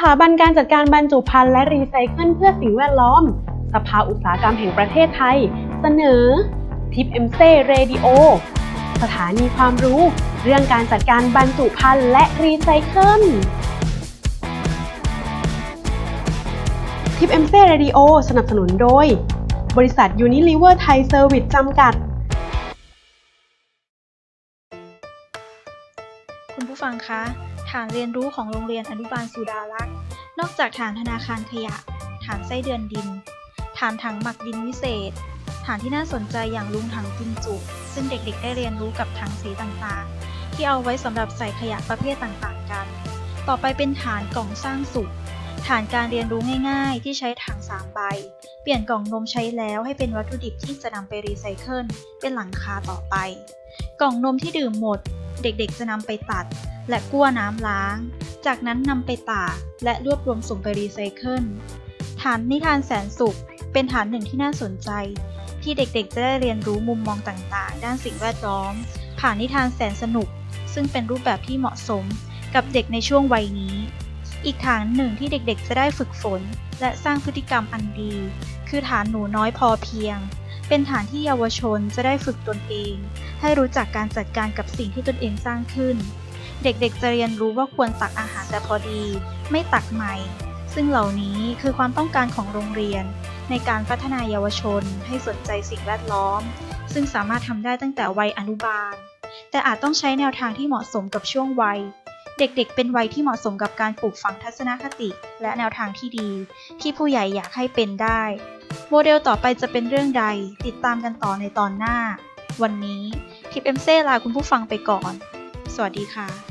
ถาบันการจัดการบรรจุภัณฑ์และรีไซเคิลเพื่อสิ่งแวดล้อม สภาอุตสาหกรรมแห่งประเทศไทย เสนอทิปเอ็มเซ่เรดิโอสถานีความรู้ เรื่องการจัดการบรรจุภัณฑ์และรีไซเคิลทิปเอ็มเซ่เรดิโอสนับสนุนโดย บริษัทยูนิลิเวอร์ไทยเซอร์วิสจำกัดคุณผู้ฟังคะ ฐานเรียนรู้ของโรงเรียนอนุบาลสุดารักษ์ นอกจากฐานธนาคารขยะ ฐานไส้เดือนดิน ฐานถังหมักดินวิเศษ ฐานที่น่าสนใจอย่างลุงถังกินจุ ซึ่งเด็กๆ ได้เรียนรู้กับถังสีต่างๆ ที่เอาไว้สำหรับใส่ขยะประเภทต่างๆ กัน ต่อไปเป็นฐานกล่องสร้างสุข ฐานการเรียนรู้ง่ายๆ ที่ใช้ถังสามใบ เปลี่ยนกล่องนมใช้แล้วให้เป็นวัตถุดิบที่จะนำไปรีไซเคิลเป็นหลังคาต่อไป กล่องนมที่ดื่มหมด เด็กๆ จะนำไปตัด และกั้วน้ำล้าง จากนั้นนำไปตากและรวบรวมส่งไปรีไซเคิล ฐานนิทานแสนสุข เป็นฐานหนึ่งที่น่าสนใจ ที่เด็กๆ จะได้เรียนรู้มุมมองต่างๆ ด้านสิ่งแวดล้อม ผ่านนิทานแสนสนุก ซึ่งเป็นรูปแบบที่เหมาะสมกับเด็กในช่วงวัยนี้ อีกฐานหนึ่งที่เด็กๆ จะได้ฝึกฝน และสร้างพฤติกรรมอันดี คือฐานหนูน้อยพอเพียง เป็นฐานที่เยาวชนจะได้ฝึกตนเอง ให้รู้จักการจัดการกับสิ่งที่ตนเองสร้างขึ้น เด็กๆจะเรียนรู้ว่าควรตักอาหารแต่พอดี ไม่ตักใหม่ ซึ่งเหล่านี้คือความต้องการของโรงเรียน ในการพัฒนาเยาวชน ให้สนใจสิ่งแวดล้อม ซึ่งสามารถทำได้ตั้งแต่วัยอนุบาล แต่อาจต้องใช้แนวทางที่เหมาะสมกับช่วงวัยเด็กๆ เป็นวัยที่เหมาะสมกับการปลูกฝังทัศนคติ และแนวทางที่ดี ที่ผู้ใหญ่อยากให้เป็นได้ โมเดลต่อไปจะเป็นเรื่องใด ติดตามกันต่อในตอนหน้า วันนี้ ทิปเอ็มเซ่ลาคุณผู้ฟังไปก่อน สวัสดีค่ะ